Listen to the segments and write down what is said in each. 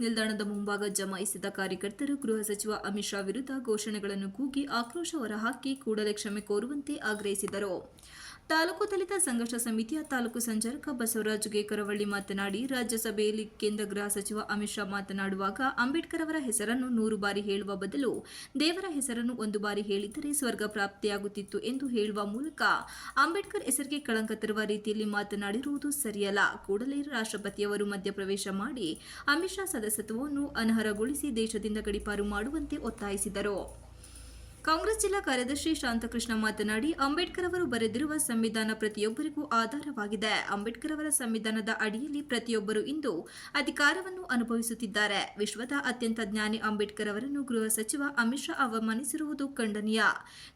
ನಿಲ್ದಾಣದ ಮುಂಭಾಗ ಜಮಾಯಿಸಿದ ಕಾರ್ಯಕರ್ತರು ಗೃಹ ಸಚಿವ ಅಮಿತ್ ಶಾ ವಿರುದ್ಧ ಘೋಷಣೆಗಳನ್ನು ಕೂಗಿ ಆಕ್ರೋಶ ಹೊರಹಾಕಿ ಕೂಡಲೇ ಕ್ಷಮೆ ಕೋರುವಂತೆ ಆಗ್ರಹಿಸಿದರು. ತಾಲೂಕು ದಲಿತ ಸಂಘರ್ಷ ಸಮಿತಿಯ ತಾಲೂಕು ಸಂಚಾಲಕ ಬಸವರಾಜ್ ಗೇಕರವಳ್ಳಿ ಮಾತನಾಡಿ, ರಾಜ್ಯಸಭೆಯಲ್ಲಿ ಕೇಂದ್ರ ಗೃಹ ಸಚಿವ ಅಮಿತ್ ಶಾ ಮಾತನಾಡುವಾಗ ಅಂಬೇಡ್ಕರ್ ಅವರ ಹೆಸರನ್ನು ನೂರು ಬಾರಿ ಹೇಳುವ ಬದಲು ದೇವರ ಹೆಸರನ್ನು ಒಂದು ಬಾರಿ ಹೇಳಿದರೆ ಸ್ವರ್ಗ ಪ್ರಾಪ್ತಿಯಾಗುತ್ತಿತ್ತು ಎಂದು ಹೇಳುವ ಮೂಲಕ ಅಂಬೇಡ್ಕರ್ ಹೆಸರಿಗೆ ಕಳಂಕ ತರುವ ರೀತಿಯಲ್ಲಿ ಮಾತನಾಡಿರುವುದು ಸರಿಯಲ್ಲ. ಕೂಡಲೇ ರಾಷ್ಟ್ರಪತಿಯವರು ಮಧ್ಯಪ್ರವೇಶ ಮಾಡಿ ಅಮಿತ್ ಶಾ ಸದಸ್ಯತ್ವವನ್ನು ಅನರ್ಹಗೊಳಿಸಿ ದೇಶದಿಂದ ಗಡಿಪಾರು ಮಾಡುವಂತೆ ಒತ್ತಾಯಿಸಿದರು. ಕಾಂಗ್ರೆಸ್ ಜಿಲ್ಲಾ ಕಾರ್ಯದರ್ಶಿ ಶಾಂತಕೃಷ್ಣ ಮಾತನಾಡಿ, ಅಂಬೇಡ್ಕರ್ ಅವರು ಬರೆದಿರುವ ಸಂವಿಧಾನ ಪ್ರತಿಯೊಬ್ಬರಿಗೂ ಆಧಾರವಾಗಿದೆ. ಅಂಬೇಡ್ಕರ್ ಅವರ ಸಂವಿಧಾನದ ಅಡಿಯಲ್ಲಿ ಪ್ರತಿಯೊಬ್ಬರು ಇಂದು ಅಧಿಕಾರವನ್ನು ಅನುಭವಿಸುತ್ತಿದ್ದಾರೆ. ವಿಶ್ವದ ಅತ್ಯಂತ ಜ್ಞಾನಿ ಅಂಬೇಡ್ಕರ್ ಅವರನ್ನು ಗೃಹ ಸಚಿವ ಅಮಿತ್ ಶಾ ಅವಮಾನಿಸಿರುವುದು ಖಂಡನೀಯ.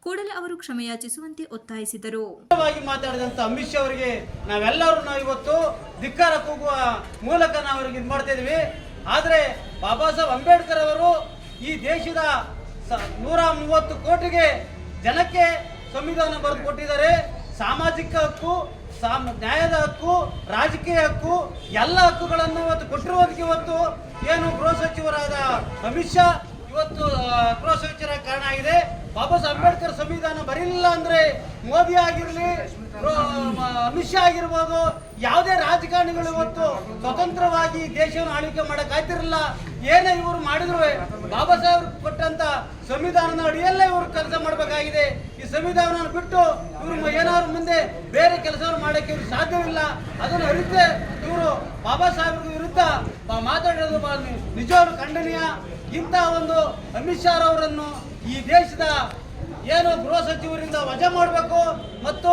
ಕೂಡಲೇ ಅವರು ಕ್ಷಮೆಯಾಚಿಸುವಂತೆ ಒತ್ತಾಯಿಸಿದರು. ಅಮಿತ್ ಶಾ ಅವರಿಗೆ ನಾವೆಲ್ಲರೂ ನಾವು ಇವತ್ತು ಧಿಕ್ಕಾರ ಕೂಗುವ ಮೂಲಕ ನಾವು ಆದ್ರೆ ಬಾಬಾ ಸಾಹೇಬ್ ಅಂಬೇಡ್ಕರ್ ಅವರು ಈ ದೇಶದ ನೂರ ಮೂವತ್ತು ಕೋಟಿಗೆ ಜನಕ್ಕೆ ಸಂವಿಧಾನ ಬರೆದು ಕೊಟ್ಟಿದ್ದಾರೆ. ಸಾಮಾಜಿಕ ಹಕ್ಕು, ಸಾಮ ನ್ಯಾಯದ ಹಕ್ಕು, ರಾಜಕೀಯ ಹಕ್ಕು, ಎಲ್ಲ ಹಕ್ಕುಗಳನ್ನು ಇವತ್ತು ಕೊಟ್ಟಿರುವುದಕ್ಕೆ ಇವತ್ತು ಏನು ಗೃಹ ಸಚಿವರಾದ ಅಮಿತ್ ಶಾ ಇವತ್ತು ಗೃಹ ಸಚಿವರ ಕಾರಣ ಆಗಿದೆ. ಬಾಬಾ ಸಾಹೇಬ್ ಅಂಬೇಡ್ಕರ್ ಸಂವಿಧಾನ ಬರೀಲಿಲ್ಲ ಅಂದ್ರೆ ಮೋದಿ ಆಗಿರಲಿ ಅಮಿತ್ ಶಾ ಆಗಿರ್ಬೋದು, ಯಾವುದೇ ರಾಜಕಾರಣಿಗಳು ಇವತ್ತು ಸ್ವತಂತ್ರವಾಗಿ ದೇಶವನ್ನು ಆಳ್ವಿಕೆ ಮಾಡಕ್ ಆಯ್ತಿರಲಿಲ್ಲ. ಏನೇ ಇವರು ಮಾಡಿದ್ರು, ಬಾಬಾ ಸಾಹೇಬ್ ಕೊಟ್ಟಂತ ಸಂವಿಧಾನದ ಅಡಿಯಲ್ಲೇ ಇವರು ಕೆಲಸ ಮಾಡಬೇಕಾಗಿದೆ. ಈ ಸಂವಿಧಾನ ಬಿಟ್ಟು ಇವರು ಏನಾದ್ರು ಮುಂದೆ ಬೇರೆ ಕೆಲಸವನ್ನು ಮಾಡಕ್ಕೆ ಇವ್ರು ಸಾಧ್ಯವಿಲ್ಲ. ಅದನ್ನು ಅರಿತೆ ಇವರು ಬಾಬಾ ಸಾಹೇಬ್ ವಿರುದ್ಧ ಮಾತಾಡಿರೋದು ನಿಜವಾದ ಖಂಡನೀಯ. ಇಂತಹ ಒಂದು ಅಮಿತ್ ಶಾ ಅವರನ್ನು ಈ ದೇಶದ ಏನು ಗೃಹ ಸಚಿವರಿಂದ ವಜಾ ಮಾಡಬೇಕು ಮತ್ತು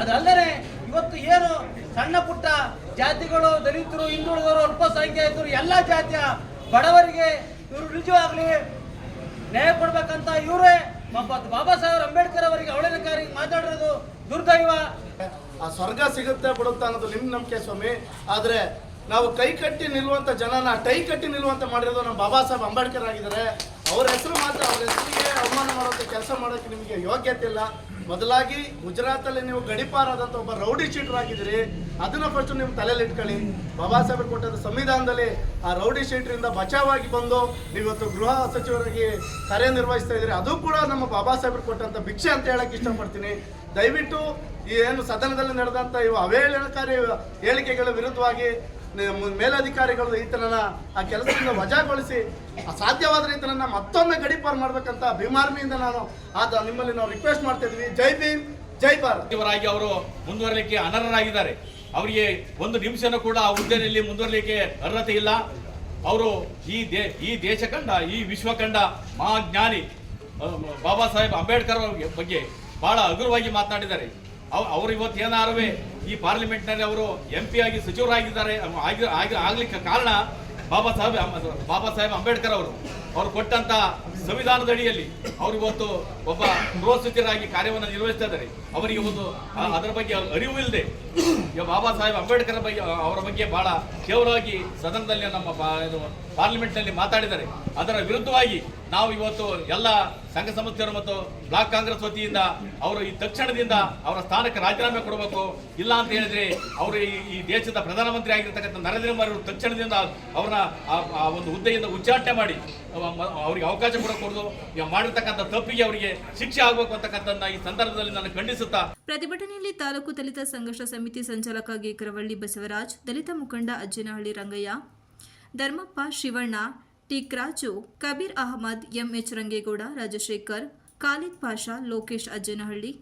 ಅದಲ್ಲದೆ ಇವತ್ತು ಏನು ಸಣ್ಣ ಪುಟ್ಟ ಜಾತಿಗಳು, ದಲಿತರು, ಹಿಂದುಳಿದವರು, ಅಲ್ಪಸಂಖ್ಯಾತರು, ಎಲ್ಲ ಜಾತಿಯ ಬಡವರಿಗೆ ಇವರು ನಿಜವಾಗ್ಲಿ ನ್ಯಾಯ ಕೊಡ್ಬೇಕಂತ ಇವರೇ ಬಾಬಾ ಸಾಹೇಬ್ ಅಂಬೇಡ್ಕರ್ ಅವರಿಗೆ ಅವಳೇನಕಾರಿ ಮಾತಾಡಿರೋದು ದುರ್ದೈವ. ಆ ಸ್ವರ್ಗ ಸಿಗುತ್ತೆ ಬಿಡುತ್ತೆ ಅನ್ನೋದು ನಿಮ್ ನಂಬಿಕೆ ಸ್ವಾಮಿ. ಆದ್ರೆ ನಾವು ಕೈ ಕಟ್ಟಿ ನಿಲ್ಲುವಂತ ಜನನ, ಟೈ ಕಟ್ಟಿ ನಿಲ್ಲುವಂತ ಮಾಡಿರೋದು ನಮ್ಮ ಬಾಬಾ ಸಾಹೇಬ್ ಅಂಬೇಡ್ಕರ್ ಆಗಿದ್ದಾರೆ. ಅವ್ರ ಹೆಸರು ಮಾತ್ರ, ಅವ್ರ ಹೆಸರಿಗೆ ಅವಮಾನ ಮಾಡೋಕೆ ಕೆಲಸ ಮಾಡೋಕೆ ನಿಮಗೆ ಯೋಗ್ಯತೆ ಇಲ್ಲ ಮೊದಲಾಗಿ ಗುಜರಾತ್ ಅಲ್ಲಿ ನೀವು ಗಡಿಪಾರಾದಂಥ ಒಬ್ಬ ರೌಡಿ ಶೀಟರ್ ಆಗಿದ್ದೀರಿ. ಅದನ್ನ ಫಸ್ಟ್ ನಿಮ್ಮ ತಲೆಯಲ್ಲಿ ಇಟ್ಕೊಳ್ಳಿ. ಬಾಬಾ ಸಾಹೇಬ್ ಕೊಟ್ಟಂತ ಸಂವಿಧಾನದಲ್ಲಿ ಆ ರೌಡಿ ಶೀಟರಿಂದ ಬಚಾವಾಗಿ ಬಂದು ನೀವತ್ತು ಗೃಹ ಸಚಿವರಾಗಿ ಕಾರ್ಯನಿರ್ವಹಿಸ್ತಾ ಇದ್ದೀರಿ. ಅದು ಕೂಡ ನಮ್ಮ ಬಾಬಾ ಸಾಹೇಬ್ರು ಕೊಟ್ಟಂತ ಭಿಕ್ಷೆ ಅಂತ ಹೇಳಕ್ಕೆ ಇಷ್ಟಪಡ್ತೀನಿ. ದಯವಿಟ್ಟು ಈ ಏನು ಸದನದಲ್ಲಿ ನಡೆದಂತ ಇವು ಅವೇಳನಕಾರಿ ಹೇಳಿಕೆಗಳ ವಿರುದ್ಧವಾಗಿ ಮೇಲಧಿಕಾರಿಗಳು ಈತನನ್ನ ಆ ಕೆಲಸದಿಂದ ವಜಾಗೊಳಿಸಿ ಸಾಧ್ಯವಾದ ಈತನನ್ನ ಮತ್ತೊಮ್ಮೆ ಗಡಿಪಾರು ಮಾಡ್ಬೇಕಂತ ಭೀಮಾರ್ಮಿಯಿಂದ ನಾನು ಆದ ನಿಮ್ಮಲ್ಲಿ ನಾವು ರಿಕ್ವೆಸ್ಟ್ ಮಾಡ್ತಾ ಇದ್ವಿ. ಜೈ ಭೀಮ್, ಜೈ ಭಾರತ್. ಸಚಿವರಾಗಿ ಅವರು ಮುಂದುವರಲಿಕ್ಕೆ ಅನರ್ಹರಾಗಿದ್ದಾರೆ. ಅವರಿಗೆ ಒಂದು ನಿಮಿಷನೂ ಕೂಡ ಆ ಹುದ್ದೆಯಲ್ಲಿ ಮುಂದುವರಲಿಕ್ಕೆ ಅರ್ಹತೆ ಇಲ್ಲ. ಅವರು ಈ ದೇ ಈ ದೇಶ ಕಂಡ ಈ ವಿಶ್ವ ಕಂಡ ಮಹಾಜ್ಞಾನಿ ಬಾಬಾ ಸಾಹೇಬ್ ಅಂಬೇಡ್ಕರ್ ಬಗ್ಗೆ ಬಹಳ ಹಗುರವಾಗಿ ಮಾತನಾಡಿದ್ದಾರೆ. ಅವರು ಇವತ್ತು ಏನಾರುವೆ ಈ ಪಾರ್ಲಿಮೆಂಟ್ನಲ್ಲಿ ಅವರು ಎಂ ಪಿ ಆಗಿ ಸಚಿವರಾಗಿದ್ದಾರೆ ಆಗಿ ಆಗಿ- ಆಗ್ಲಿಕ್ಕೆ ಕಾರಣ ಬಾಬಾ ಸಾಹೇಬ್ ಬಾಬಾ ಸಾಹೇಬ್ ಅಂಬೇಡ್ಕರ್ ಅವರು. ಅವರು ಕೊಟ್ಟಂತ ಸಂವಿಧಾನದ ಅಡಿಯಲ್ಲಿ ಅವರು ಇವತ್ತು ಒಬ್ಬ ಗೃಹ ಸಚಿವರಾಗಿ ಕಾರ್ಯವನ್ನು ನಿರ್ವಹಿಸ್ತಾ ಇದ್ದಾರೆ. ಅವರಿಗೆ ಒಂದು ಅದರ ಬಗ್ಗೆ ಅರಿವು ಇಲ್ಲದೆ ಬಾಬಾ ಸಾಹೇಬ್ ಅಂಬೇಡ್ಕರ್ ಬಗ್ಗೆ, ಅವರ ಬಗ್ಗೆ ಬಹಳ ಕೇವಲವಾಗಿ ಸದನದಲ್ಲಿ ನಮ್ಮ ಪಾರ್ಲಿಮೆಂಟ್ನಲ್ಲಿ ಮಾತಾಡಿದ್ದಾರೆ. ಅದರ ವಿರುದ್ಧವಾಗಿ ನಾವು ಇವತ್ತು ಎಲ್ಲ ಸಂಘ ಸಂಸ್ಥೆಯರು ಮತ್ತು ಬ್ಲಾಕ್ ಕಾಂಗ್ರೆಸ್ ವತಿಯಿಂದ ಅವರು ಈ ತಕ್ಷಣದಿಂದ ಅವರ ಸ್ಥಾನಕ್ಕೆ ರಾಜೀನಾಮೆ ಕೊಡಬೇಕು. ಇಲ್ಲ ಅಂತ ಹೇಳಿದ್ರೆ ಅವರು ಈ- ದೇಶದ ಪ್ರಧಾನಮಂತ್ರಿ ಆಗಿರ್ತಕ್ಕಂಥ ನರೇಂದ್ರ ಮೋದಿ ಅವರು ತಕ್ಷಣದಿಂದ ಅವರನ್ನ ಆ- ಒಂದು ಹುದ್ದೆಯಿಂದ ಉಚ್ಚಾಟನೆ ಮಾಡಿ, ಅವ- ಅವರಿಗೆ ಅವಕಾಶ ಕೂಡ ಕೊಡೋದು ಮಾಡಿರ್ತಕ್ಕಂಥ ತಪ್ಪಿಗೆ ಅವರಿಗೆ ಶಿಕ್ಷೆ ಆಗಬೇಕು ಅಂತಕ್ಕಂಥದ್ದನ್ನ ಈ ಸಂದರ್ಭದಲ್ಲಿ ನಾನು ಖಂಡಿಸುತ್ತಾ ಪ್ರತಿಭಟನೆಯಲ್ಲಿ ತಾಲೂಕು ದಲಿತ ಸಂಘರ್ಷ ಸಮಿತಿ ಸಂಚಾಲಕ ಗೇಕರವಳ್ಳಿ ಬಸವರಾಜ್, ದಲಿತ ಮುಖಂಡ Ajjanahalli Rangaiah, Dharmappa Shivanna Tikraju Kabir Ahmad, MH Rangegowda, Rajashekar, Khalid Pasha, Lokesh Ajjanahalli,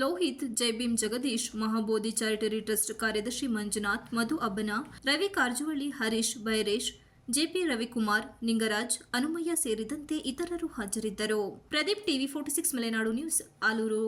Lohith, Jaibhim Jagadish, Mahabodhi charitable trust ಕಾರ್ಯದರ್ಶಿ ಮಂಜುನಾಥ್, ಮಧು ಅಬ್ಬನ, ರವಿ ಕಾರ್ಜುವಳ್ಳಿ, ಹರೀಶ್ ಬೈರೇಶ್, ಜೆಪಿ ರವಿಕುಮಾರ್, ನಿಂಗರಾಜ್ ಅನುಮಯ್ಯ ಸೇರಿದಂತೆ ಇತರರು ಹಾಜರಿದ್ದರು. Pradeep TV forty six Malenadu news, Aluru.